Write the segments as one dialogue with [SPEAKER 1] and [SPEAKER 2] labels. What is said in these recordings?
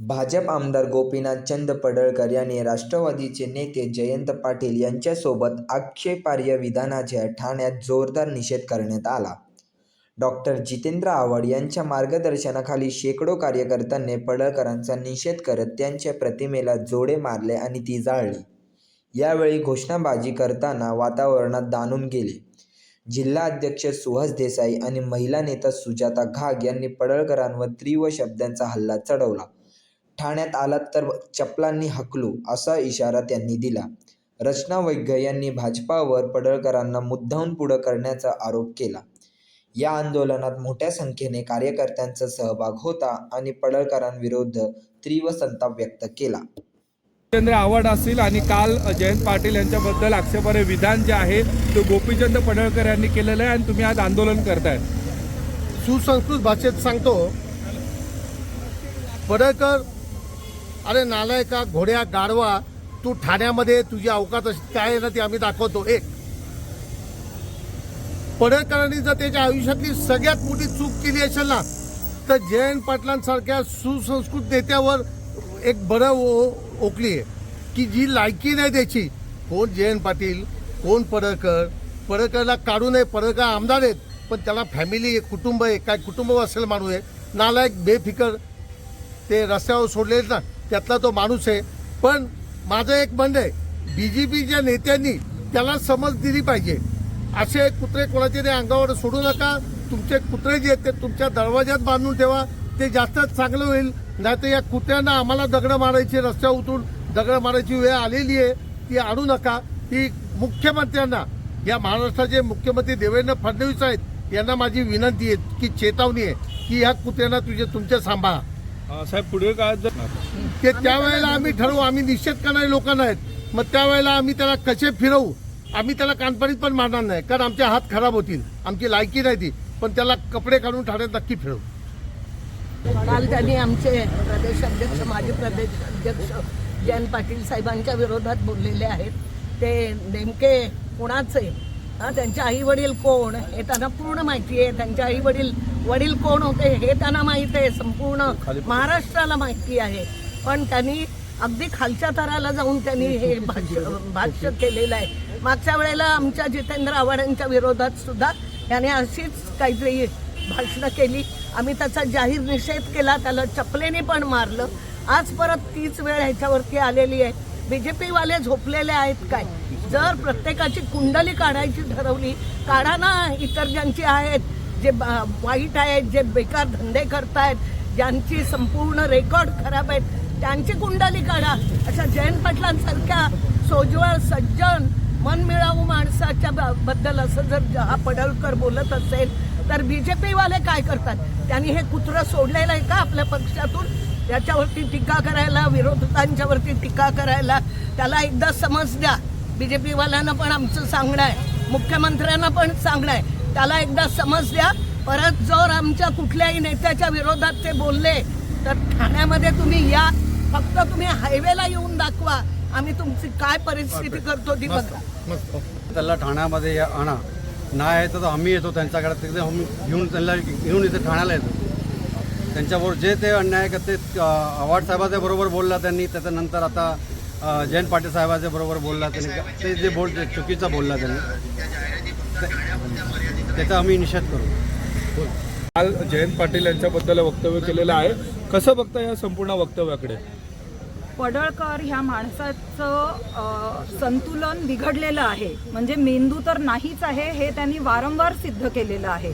[SPEAKER 1] भाजप आमदार गोपीनाथ चंद पडळकर यांनी राष्ट्रवादीचे नेते जयंत पाटील यांच्यासोबत आक्षेपार्ह विधानाच्या ठाण्यात जोरदार निषेध करण्यात आला. डॉक्टर जितेंद्र आव्हाड यांच्या मार्गदर्शनाखाली शेकडो कार्यकर्त्यांनी पडळकरांचा निषेध करत त्यांच्या प्रतिमेला जोडे मारले आणि ती जाळली. यावेळी घोषणाबाजी करताना वातावरणात दाणून गेले. जिल्हा अध्यक्ष सुहास देसाई आणि महिला नेता सुजाता घाग यांनी पडळकरांवर तीव्र शब्दांचा हल्ला चढवला. ठाण्यात आलात तर चपलांनी हाकलू असा इशारा त्यांनी दिला. रचना वैद्य यांनी भाजपावर पडळकरांना मुद्दामून पुढं करण्याचा आरोप केला. या आंदोलनात मोठ्या संख्येने कार्यकर्त्यांचा सहभाग होता आणि पडळकरांविरोधात तीव्र संताप व्यक्त केला.
[SPEAKER 2] जितेंद्र आव्हाड असतील आणि काल जयंत पाटील यांच्याबद्दल आक्षेपार्ह विधान जे आहे ते गोपीचंद पडळकर यांनी केलेलं आहे आणि तुम्ही आज आंदोलन करताय
[SPEAKER 3] सुसंस्कृत भाषेत सांगतो पडळकर अरे नालायका घोड्या गाढवा तू ठाण्यामध्ये तुझी अवकात अशी काय आहे ना ती आम्ही दाखवतो. एक. पडळकरांनी जर त्याच्या आयुष्यातली सगळ्यात मोठी चूक केली असेल ना तर जयंत पाटलांसारख्या सुसंस्कृत नेत्यावर एक बरं ओ ओकली आहे. की जी लायकी नाही त्याची. कोण जयंत पाटील कोण पडळकर? पडळकरला काढू नये पडळकर आमदार आहेत पण त्याला फॅमिली आहे कुटुंब आहे काय कुटुंब असेल माणूस आहे. नालायक बेफिकर ते रस्त्यावर सोडले ना. त्यातला तो माणूस आहे. पण माझं एक म्हणणं आहे बी जे पीच्या नेत्यांनी त्याला समज दिली पाहिजे. असे कुत्रे कोणाचे ते अंगावर सोडू नका. तुमचे कुत्रे जे आहेत ते तुमच्या दरवाज्यात बांधून ठेवा. ते जास्त चांगलं होईल. नाही तर या कुत्र्यांना आम्हाला दगडं मारायची रस्त्यावर उतरून दगडं मारायची वेळ आलेली आहे. ती आणू नका. ती मुख्यमंत्र्यांना या महाराष्ट्राचे मुख्यमंत्री देवेंद्र फडणवीस आहेत यांना माझी विनंती आहे की चेतावणी आहे की ह्या कुत्र्यांना तुझे तुमच्या सांभाळा.
[SPEAKER 2] साहेब पुढील काळात जर
[SPEAKER 3] ते त्यावेळेला आम्ही ठरवू आम्ही निषेध करणारे लोक नाहीत. मग त्यावेळेला आम्ही त्याला कसे फिरवू आम्ही त्याला कानपडीत पण मारणार नाही कारण आमचे हात खराब होतील आमची लायकी नाही ती पण त्याला कपडे काढून ठाण्यात नक्की फिरवू.
[SPEAKER 4] काल त्यांनी आमचे प्रदेश अध्यक्ष माजी प्रदेश अध्यक्ष जयंत पाटील साहेबांच्या विरोधात बोललेले आहेत. ते नेमके कोणाचे? हा, त्यांचे आई वडील कोण? हे त्यांना पूर्ण माहिती आहे. त्यांचे आई वडील वडील कोण होते हे त्यांना माहिती आहे संपूर्ण महाराष्ट्राला माहिती आहे. पण त्यांनी अगदी खालच्या थराला जाऊन त्यांनी हे भाष्य भाष्य केलेलं आहे. मागच्या वेळेला आमच्या जितेंद्र आव्हाडांच्या विरोधात सुद्धा याने अशीच काहीतरी भाषणं केली. आम्ही त्याचा जाहीर निषेध केला त्याला चपलेने पण मारलं. आज परत तीच वेळ ह्याच्यावरती आलेली आहे. बीजेपी वाले झोपलेले आहेत काय? जर प्रत्येकाची कुंडली काढायची ठरवली काढा ना इतर ज्यांची आहेत. जे बा- वाईट आहेत जे बेकार धंदे करतायत ज्यांची संपूर्ण रेकॉर्ड खराब आहेत त्यांची कुंडली काढा. अशा जयंत पाटलांसारख्या सोज्वळ सज्जन मनमिळावू माणसाच्या ब- बद्दल असं जर हा पडळकर बोलत असेल तर बी जे पीवाले काय करतात? त्यांनी हे कुत्रं सोडलेलं आहे का आपल्या पक्षातून? त्याच्यावरती टीका करायला विरोधकांच्यावरती टीका करायला त्याला एकदा समज द्या. बी जे पीवाल्यांना पण आमचं सांगणं आहे. मुख्यमंत्र्यांना पण सांगणं आहे. त्याला एकदा समज द्या परत जर आमच्या कुठल्याही नेत्याच्या विरोधात ते बोलले. तर ठाण्यामध्ये तुम्ही या. फक्त तुम्ही हायवेला येऊन दाखवा. आम्ही तुमची काय परिस्थिती करतो ती बघा.
[SPEAKER 5] त्याला ठाण्यामध्ये या- आणा. नाही आहे तर आम्ही येतो त्यांच्याकडे. तिकडे आम्ही घेऊन त्यांना घेऊन इथे ठाण्याला येतो. त्यांच्याबरोबर जे ते अन्याय करते आव्हाड साहेबाच्या बरोबर बोलला त्यांनी. त्याच्यानंतर आता जयंत पाटील साहेबाच्या बरोबर बोलला त्यांनी. ते जे बोल चुकीचं बोलला त्यांनी. त्याचा आम्ही निषेध करू.
[SPEAKER 2] काल जयंत पाटील यांच्याबद्दल वक्तव्य केलेलं आहे. कसं बघता या संपूर्ण वक्तव्याकडे?
[SPEAKER 6] पडळकर ह्या माणसाचं संतुलन बिघडलेलं आहे. म्हणजे मेंदू तर नाहीच आहे हे त्यांनी वारंवार सिद्ध केलेलं आहे.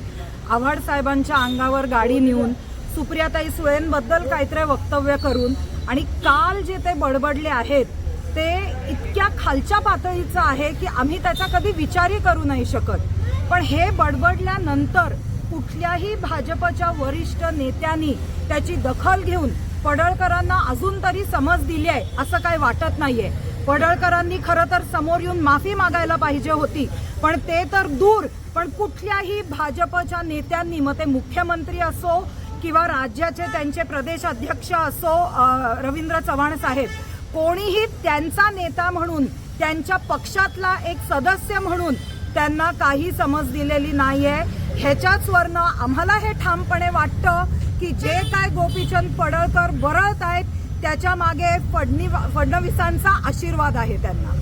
[SPEAKER 6] आव्हाड साहेबांच्या अंगावर गाडी नेऊन सुप्रियाताई सुळेंबद्दल काहीतरी वक्तव्य करून आणि काल जे ते बडबडले आहेत ते इतक्या खालच्या पातळीचं आहे की आम्ही त्याचा कधी विचारही करू नाही शकत. पण हे बडबडल्यानंतर कुठल्याही भाजपच्या वरिष्ठ नेत्यांनी त्याची दखल घेऊन पडळकरांना अजून तरी समज दिली आहे असं काही वाटत नाहीये. पडळकरांनी खरं तर समोर येऊन माफी मागायला पाहिजे होती पण ते तर दूर. पण कुठल्याही भाजपच्या नेत्यांनी मग ते मुख्यमंत्री असो किंवा राज्याचे त्यांचे प्रदेश अध्यक्ष असो रवींद्र चव्हाण साहेब कोणीही त्यांचा नेता म्हणून त्यांच्या पक्षातला एक सदस्य म्हणून त्यांना काही समज दिलेली नाहीये. ह्याच्याच वरनं आम्हाला हे ठामपणे वाटतं की जे काय गोपीचंद पडळकर बरळत आहेत त्याच्यामागे फडणी फडणवीसांचा आशीर्वाद आहे त्यांना.